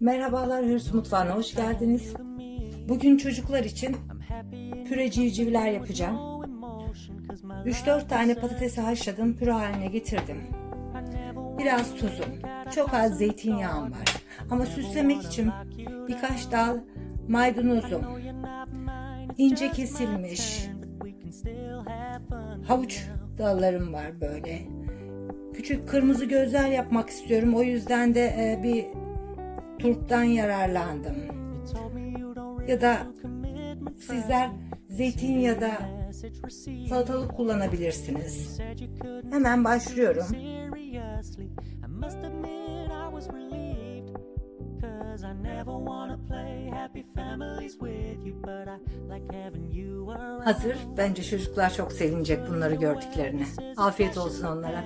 Merhabalar Hürs Mutfağı'na hoş geldiniz. Bugün çocuklar için püre civcivler yapacağım. 3-4 tane patatesi haşladım, püre haline getirdim. Biraz tuzum, çok az zeytinyağım var. Ama süslemek için birkaç dal maydanozum, ince kesilmiş havuç dallarım var böyle. Küçük kırmızı gözler yapmak istiyorum. O yüzden de e, bir turptan yararlandım. Ya da sizler zeytin ya da salatalık kullanabilirsiniz. Hemen başlıyorum. I never wanna play happy families with you. But I like having you around. Hazır. Bence çocuklar çok sevinecek bunları gördüklerine. Afiyet olsun onlara.